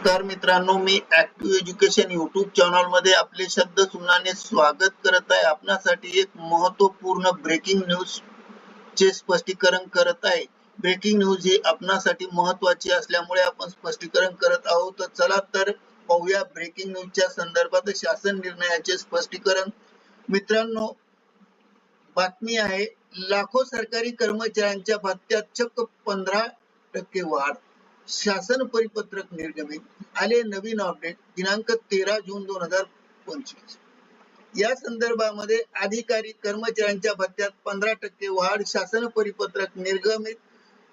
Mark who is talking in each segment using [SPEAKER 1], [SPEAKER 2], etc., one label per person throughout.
[SPEAKER 1] नमस्कार मित्रांनो मी ऍक्टिव्ह एज्युकेशन युट्यूब चॅनलमध्ये आपले शब्द सुनाने स्वागत करत आहे. आपणासाठी एक महत्त्वपूर्ण ब्रेकिंग न्यूज चे स्पष्टीकरण करत आहे. ब्रेकिंग न्यूज ही आपणासाठी महत्वाची असल्यामुळे आपण स्पष्टीकरण करत आहोत. तर चला तर पाहूया ब्रेकिंग न्यूजच्या संदर्भात शासन निर्णयाचे स्पष्टीकरण. मित्रांनो बातमी आहे लाखो सरकारी कर्मचाऱ्यांच्या भत्त्यात चक्क पंधरा टक्के वाढ. शासन परिपत्रक निर्गमित आले नवीन अपडेट दिनांक तेरा जून दोन हजार पंचवीस. या संदर्भामध्ये अधिकारी कर्मचाऱ्यांच्या भत्त्यात पंधरा टक्के वाढ शासन परिपत्रक निर्गमित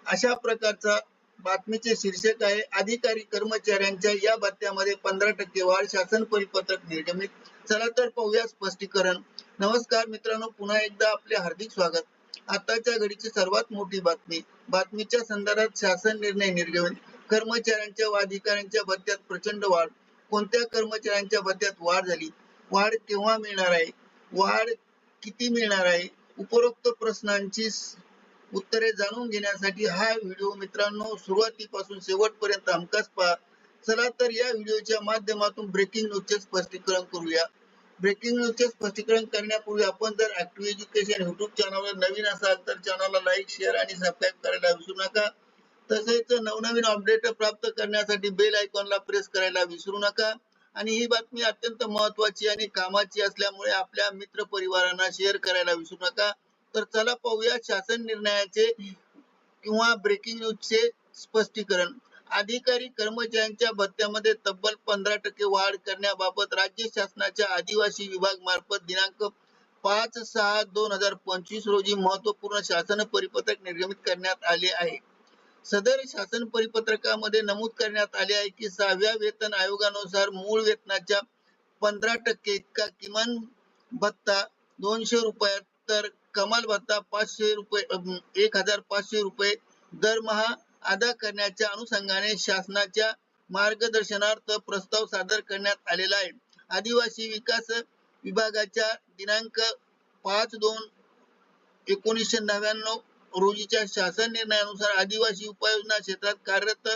[SPEAKER 1] अशा प्रकारचा बातमीचे शीर्षक आहे. अधिकारी कर्मचाऱ्यांच्या या भत्त्यामध्ये पंधरा टक्के वाढ शासन परिपत्रक निर्गमित. चला तर पाहूया स्पष्टीकरण. नमस्कार मित्रांनो पुन्हा एकदा आपले हार्दिक स्वागत. आताच्या घडीची सर्वात मोठी बातमी. बातमीच्या संदर्भात शासन निर्णय निर्गमित. कर्मचाऱ्यांच्या व अधिकाऱ्यांच्या भत्त्यात प्रचंड वाढ. कोणत्या कर्मचाऱ्यांच्या भत्त्यात वाढ झाली? वाढ केव्हा मिळणार आहे? वाढ किती मिळणार आहे? उपरोक्त प्रश्नांची उत्तरे जाणून घेण्यासाठी हा व्हिडिओ मित्रांनो सुरुवातीपासून शेवटपर्यंत हमखास पहा. चला तर या व्हिडिओच्या माध्यमातून ब्रेकिंग न्यूजचे स्पष्टीकरण करूया. ब्रेकिंग न्यूजचे स्पष्टीकरण करण्यापूर्वी आपण जर ऍक्टिव्ह एज्युकेशन युट्यूब चॅनलवर नवीन असाल तर चॅनलला लाईक शेअर आणि सबस्क्राईब करायला विसरू नका. तसेच नवनवीन अपडेट प्राप्त करण्यासाठी बेल आयकॉनला प्रेस करायला विसरू नका. आणि ही बातमी अत्यंत महत्वाची आणि कामाची असल्यामुळे आपल्या मित्र परिवारांना शेअर करायला विसरू नका. तर चला पाहूया शासन निर्णयाचे किंवा ब्रेकिंग न्यूजचे स्पष्टीकरण. अधिकारी कर्मचाऱ्यांच्या भत्त्यामध्ये तब्बल पंधरा टक्के वाढ करण्याबाबत राज्य शासनाच्या आदिवासी विभाग मार्फत दिनांक पाच सहा दोन हजार पंचवीस रोजी महत्त्वपूर्ण शासन परिपत्रक निर्गमित करण्यात आले आहे. सदर शासन परिपत्रकामध्ये नमूद करण्यात आले आहे की सहाव्या वेतन आयोगानुसार मूळ वेतनाच्या पंधरा टक्के इतका किमान भत्ता दोनशे रुपये तर कमाल भत्ता पाचशे रुपये एक हजार पाचशे रुपये दरमहा अदा करण्याच्या अनुषंगाने शासनाच्या मार्गदर्शनार्थ प्रस्ताव सादर करण्यात आलेला आहे. आदिवासी विकास विभागाच्या दिनांक पाच दोन एकोणीसशे नव्याण्णव रोजीच्या शासन निर्णयानुसार आदिवासी उपाययोजना क्षेत्रात कार्यरत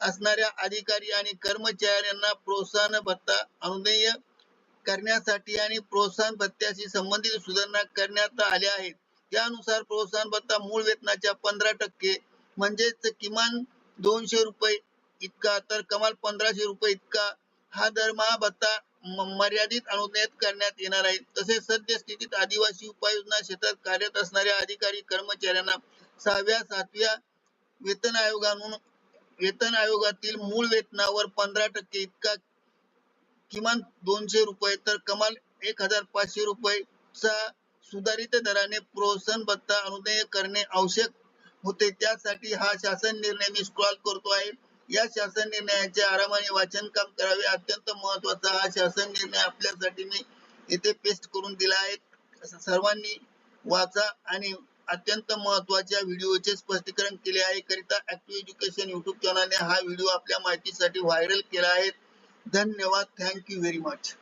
[SPEAKER 1] असणाऱ्या अधिकारी आणि कर्मचाऱ्यांना प्रोत्साहन भत्ता अनुदेय करण्यासाठी आणि प्रोत्साहन भत्त्याशी संबंधित सुधारणा करण्यात आल्या आहेत. त्यानुसार प्रोत्साहन भत्ता मूळ वेतनाच्या पंधरा टक्के म्हणजेच किमान दोनशे रुपये इतका तर कमाल पंधराशे रुपये इतका हा दरमहा भत्ता मर्यादित अनुदानित करण्यात येणार आहे. तसेच सद्यस्थितीत आदिवासी उपाययोजना क्षेत्रात कार्यरत असणाऱ्या अधिकारी कर्मचाऱ्यांना सहाव्या सातव्या वेतन आयोगानुन वेतन आयोगातील मूळ वेतनावर पंधरा टक्के इतका किमान दोनशे रुपये तर कमाल एक हजार पाचशे रुपयेचा सुधारित दराने प्रोत्साहन भत्ता अनुदाय करणे आवश्यक होते. त्यासाठी हा शासन निर्णय मी स्क्रॉल करतो आहे. या शासन निर्णयाचे आरामाने वाचन काम करावे. अत्यंत महत्त्वाचा हा शासन निर्णय आपल्यासाठी मी इथे पेस्ट करून दिला आहे. सर्वांनी वाचा आणि अत्यंत महत्त्वाच्या व्हिडिओचे स्पष्टीकरण केले आहे. करिता ऍक्टिव्ह एज्युकेशन युट्यूब चॅनलने हा व्हिडिओ आपल्या माहितीसाठी व्हायरल केला आहे. धन्यवाद. Thank you very much